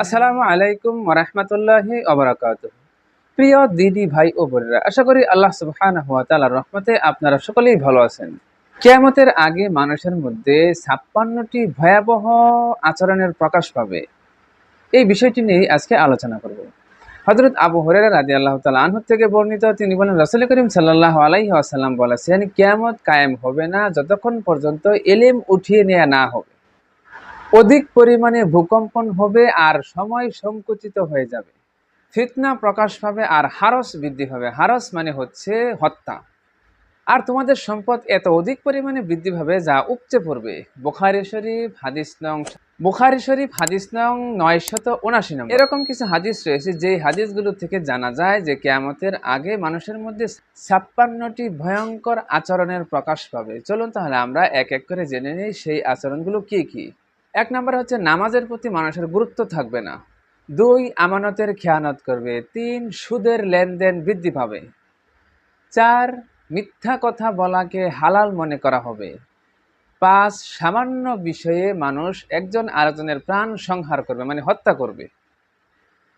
আসসালামু আলাইকুম ওরহমতুল্লাহি অবরাকাত প্রিয় দিদি ভাই ও বোনেরা, আশা করি আল্লাহ সুবহানাহু ওয়া তাআলার রহমতে আপনারা সকলেই ভালো আছেন। কিয়ামতের আগে মানুষের মধ্যে ছাপ্পান্নটি ভয়াবহ আচরণের প্রকাশ পাবে। এই বিষয়টি নিয়ে আজকে আলোচনা করব। হজরত আবু হরেরা রাজি আল্লাহ তালা থেকে বর্ণিত তিনি বলেন, রসুল করিম সাল্লাহ আলাইহি আসাল্লাম বলেছেন কেয়ামত কায়েম হবে না, যতক্ষণ পর্যন্ত এলেম উঠিয়ে নেওয়া না হবে। অধিক পরিমাণে ভূকম্পন হবে আর সময় সংকুচিত হয়ে যাবে। ফিতনা প্রকাশ পাবে আর হারস বৃদ্ধি হবে। হারস মানে হচ্ছে হত্যা। আর তোমাদের সম্পদ এত অধিক পরিমাণে বৃদ্ধি পাবে যা উপচে পড়বে। বুখারি শরীফ, হাদিস নং বুখারি শরীফ, হাদিস নং নয়শত উনাশি নম্বর। এরকম কিছু হাদিস রয়েছে যে হাদিসগুলো থেকে জানা যায় যে কেয়ামতের আগে মানুষের মধ্যে ছাপ্পান্নটি ভয়ঙ্কর আচরণের প্রকাশ পাবে। চলুন তাহলে আমরা এক এক করে জেনে নিই সেই আচরণগুলো কি কি। এক নম্বর হচ্ছে নামাজের প্রতি মানুষের গুরুত্ব থাকবে না। দুই, আমানতের খেয়ানত করবে। তিন, সুদের লেনদেন বৃদ্ধি পাবে। চার মিথ্যা কথা বলাকে হালাল মনে করা হবে। পাঁচ, সামান্য বিষয়ে মানুষ একজন আরেকজনের প্রাণ সংহার করবে মানে হত্যা করবে।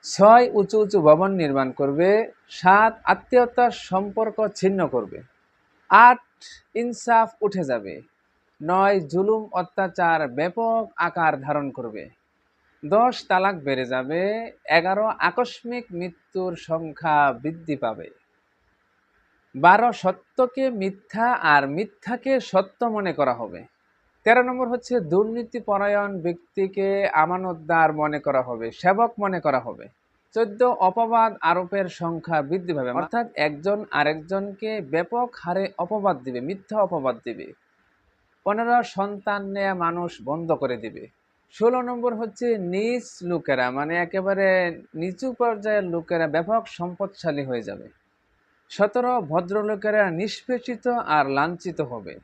ছয়, উঁচু উঁচু ভবন নির্মাণ করবে। সাত, আত্মীয়তার সম্পর্ক ছিন্ন করবে। আট, ইনসাফ উঠে যাবে। নয়, জুলুম, অত্যাচার ব্যাপক আকার ধারণ করবে। দশ, তালাক বেড়ে যাবে। এগারো, আকস্মিক মৃত্যুর সংখ্যা বৃদ্ধি পাবে। বারো সত্যকে মিথ্যা আর মিথ্যাকে সত্য মনে করা হবে। তেরো নম্বর হচ্ছে দুর্নীতি পরায়ণ ব্যক্তিকে আমানতদার মনে করা হবে, সেবক মনে করা হবে। চোদ্দ অপবাদ আরোপের সংখ্যা বৃদ্ধি পাবে, অর্থাৎ একজন আরেকজনকে ব্যাপক হারে অপবাদ দিবে, মিথ্যা অপবাদ দিবে। পনেরো সন্তান নেয়া মানুষ বন্ধ করে দিবে। ষোলো নম্বর হচ্ছে নিচ লোকেরা মানে একেবারে নিচু পর্যায়ের লোকেরা ব্যাপক সম্পদশালী হয়ে যাবে। সতেরো ভদ্রলোকেরা নিষ্পেষিত আর লাঞ্ছিত হবে।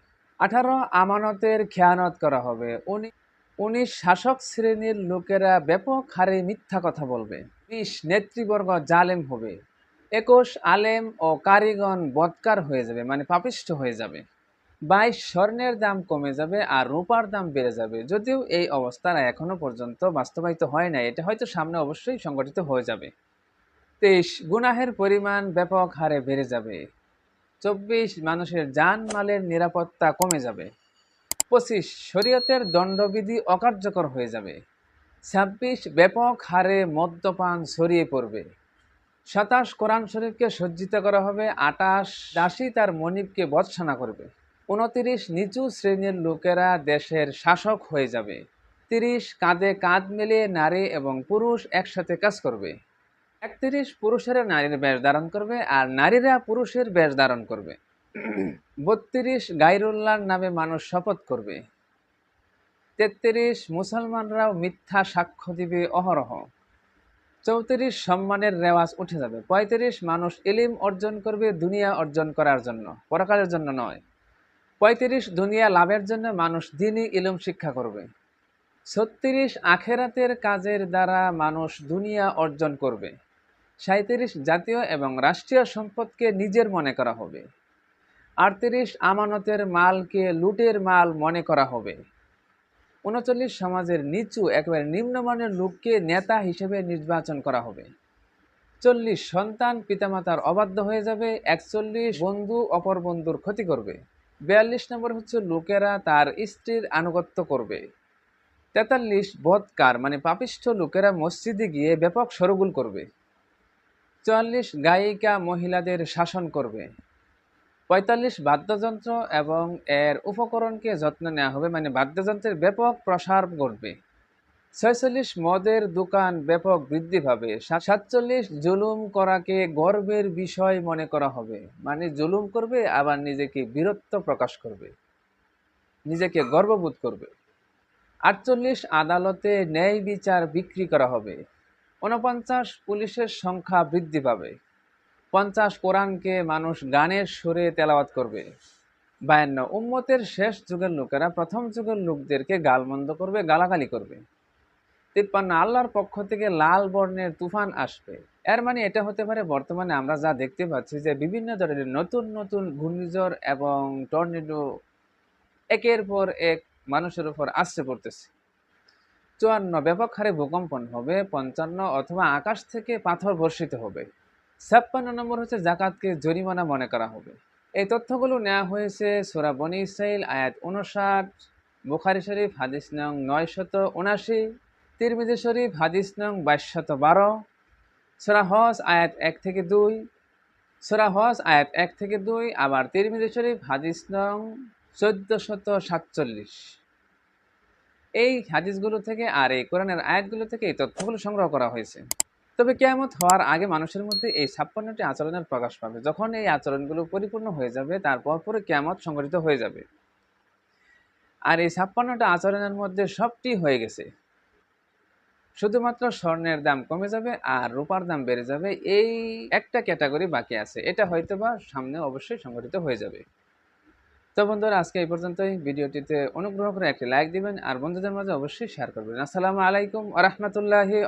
আঠারো আমানতের খেয়ানত করা হবে। উনি উনিশ শাসক শ্রেণির লোকেরা ব্যাপক হারে মিথ্যা কথা বলবে। বিশ নেতৃবর্গ জালেম হবে। একুশ আলেম ও কারিগণ বৎকার হয়ে যাবে মানে পাপিষ্ঠ হয়ে যাবে। বাইশ স্বর্ণের দাম কমে যাবে আর রূপার দাম বেড়ে যাবে। যদিও এই অবস্থার এখনও পর্যন্ত বাস্তবায়িত হয় না এটা হয়তো সামনে অবশ্যই সংগঠিত হয়ে যাবে। তেইশ, গুনাহের পরিমাণ ব্যাপক হারে বেড়ে যাবে। চব্বিশ, মানুষের যান মালের নিরাপত্তা কমে যাবে। পঁচিশ, শরীয়তের দণ্ডবিধি অকার্যকর হয়ে যাবে। ছাব্বিশ, ব্যাপক হারে মদ্যপান ছড়িয়ে পড়বে। সাতাশ, কোরআন শরীফকে সজ্জিত করা হবে। আটাশ দাসী তার মনিবকে বৎসানা করবে। উনতিরিশ, নিচু শ্রেণির লোকেরা দেশের শাসক হয়ে যাবে। তিরিশ, কাঁধে কাঁধ মিলিয়ে নারী এবং পুরুষ একসাথে কাজ করবে। একত্রিশ পুরুষেরা নারীর বেশ ধারণ করবে আর নারীরা পুরুষের বেশ ধারণ করবে। বত্রিশ গাইরুল্লাহর নামে মানুষ শপথ করবে। তেত্রিশ মুসলমানরাও মিথ্যা সাক্ষ্য দিবে অহরহ। চৌত্রিশ সম্মানের রেওয়াজ উঠে যাবে। পঁয়ত্রিশ মানুষ এলিম অর্জন করবে দুনিয়া অর্জন করার জন্য, পরকালের জন্য নয়। পঁয়ত্রিশ দুনিয়া লাভের জন্য মানুষ দিনই ইলম শিক্ষা করবে। ছত্রিশ আখেরাতের কাজের দ্বারা মানুষ দুনিয়া অর্জন করবে। সাঁত্রিশ জাতীয় এবং রাষ্ট্রীয় সম্পদকে নিজের মনে করা হবে। আটত্রিশ আমানতের মালকে লুটের মাল মনে করা হবে। উনচল্লিশ সমাজের নিচু, একেবারে নিম্নমানের লোককে নেতা হিসেবে নির্বাচন করা হবে। চল্লিশ সন্তান পিতামাতার অবাধ্য হয়ে যাবে, একচল্লিশ বন্ধু অপর বন্ধুর ক্ষতি করবে। বিয়াল্লিশ নম্বর হচ্ছে লোকেরা তার স্ত্রীর আনুগত্য করবে। তেতাল্লিশ বদকার মানে পাপিষ্ঠ লোকেরা মসজিদে গিয়ে ব্যাপক সরগুল করবে। চুয়াল্লিশ গায়িকা মহিলাদের শাসন করবে। পঁয়তাল্লিশ বাদ্যযন্ত্র এবং এর উপকরণকে যত্ন নেওয়া হবে মানে বাদ্যযন্ত্রের ব্যাপক প্রসার ঘটবে। ছয়চল্লিশ মদের দোকান ব্যাপক বৃদ্ধি পাবে। সাত- সাতচল্লিশ জুলুম করাকে গর্বের বিষয় মনে করা হবে। মানে জুলুম করবে, আবার নিজেকে বীরত্ব প্রকাশ করবে। নিজেকে গর্ববোধ করবে। আটচল্লিশ আদালতে ন্যায় বিচার বিক্রি করা হবে। ঊনপঞ্চাশ পুলিশের সংখ্যা বৃদ্ধি পাবে। পঞ্চাশ কোরআনকে মানুষ গানের সুরে তেলাওয়াত করবে। বায়ান্ন, উম্মতের শেষ যুগের লোকেরা প্রথম যুগের লোকদেরকে গালমন্দ করবে, গালাগালি করবে। তিপ্পান্ন, আল্লাহর পক্ষ থেকে লাল বর্ণের তুফান আসবে। এর মানে এটা হতে পারে, বর্তমানে আমরা যা দেখতে পাচ্ছি যে বিভিন্ন ধরনের নতুন নতুন ঘূর্ণিঝড় এবং টর্নেডো একের পর এক মানুষের উপর আশ্রে পড়তেছে। চুয়ান্ন ব্যাপক হারে ভূকম্পন হবে, পঞ্চান্ন অথবা আকাশ থেকে পাথর বর্ষিত হবে। ছাপ্পান্ন নম্বর হচ্ছে জাকাতকে জরিমানা মনে করা হবে। এই তথ্যগুলো নেওয়া হয়েছে সোরা বনি ইসরাইল আয়াত উনষাট বুখারি শরীফ, হাদিস নং নয়শত উনাশি তিরমিজি শরীফ, হাদিস নং বাইশশত বারো, সোরা হজ, আয়াত এক থেকে দুই, সোরা হজ, আয়াত এক থেকে দুই, আবার তিরমিজি শরীফ, হাদিস নং চোদ্দশত সাতচল্লিশ। এই হাদিসগুলো থেকে আর এই কোরআনের আয়াতগুলো থেকে এই তথ্যগুলো সংগ্রহ করা হয়েছে। তবে কেয়ামত হওয়ার আগে মানুষের মধ্যে এই ছাপ্পান্নটি আচরণের প্রকাশ পাবে। যখন এই আচরণগুলো পরিপূর্ণ হয়ে যাবে, তারপর পরে কেয়ামত সংগঠিত হয়ে যাবে। আর এই ছাপ্পান্নটা আচরণের মধ্যে সবটি হয়ে গেছে। শুধুমাত্র স্বর্ণের দাম কমে যাবে আর রূপার দাম বেড়ে যাবে, এই একটা ক্যাটাগরি বাকি আছে। এটা হয়তো বা সামনে অবশ্যই সংগঠিত হয়ে যাবে। তো বন্ধুরা, আজকে এই পর্যন্তই। ভিডিওটিতে অনুগ্রহ করে একটি লাইক দিবেন আর বন্ধুদের মাঝে অবশ্যই শেয়ার করবেন। আসসালামু আলাইকুম আ রহমতুল্লাহি